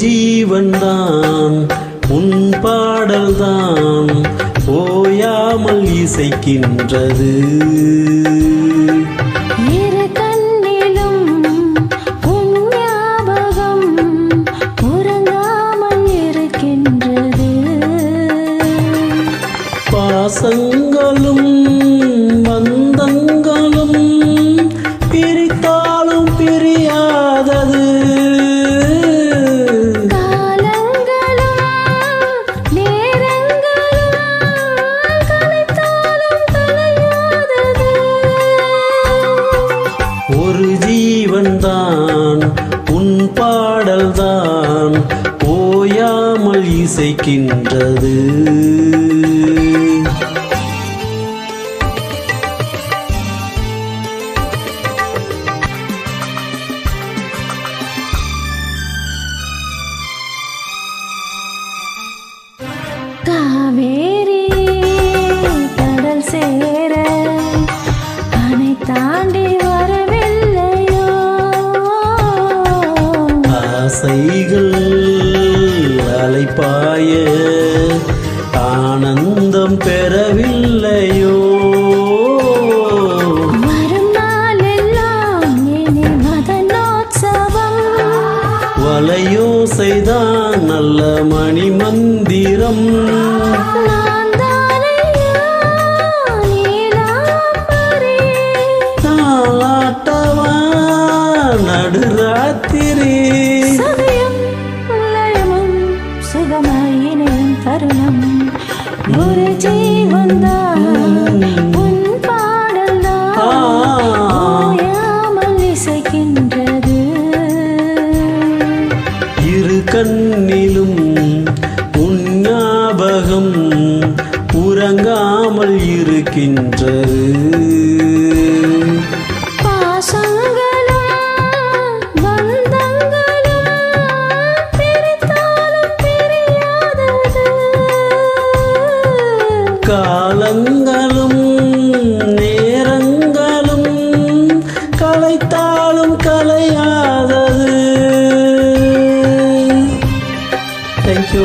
ஜீவன்தான் உன் பாடல்தான் ஓயாமல் இசைக்கின்றது. இரு கண்ணிலும் உன் ஞாபகம் உறங்காமல் இருக்கின்றது. பாசங்களும் உன் பாடல்தான் ஓயாமல் இசைக்கின்றது. ஆசைகள் அலைப்பாய ஆனந்தம் பெறவில்லையோ? வலையோசைதான் நல்ல மணி மந்திரம் தருணம். ஒரு ஜீவன்தான் உன் பாடல்தான் ஆ. ஓயாமல் இசைக்கின்றது. இரு கண்ணிலும் உன் ஞாபகம் உறங்காமல் இருக்கின்றது. காலங்களும் நேரங்களும் கலைத்தாலும் கலையாதது தேங்க்யூ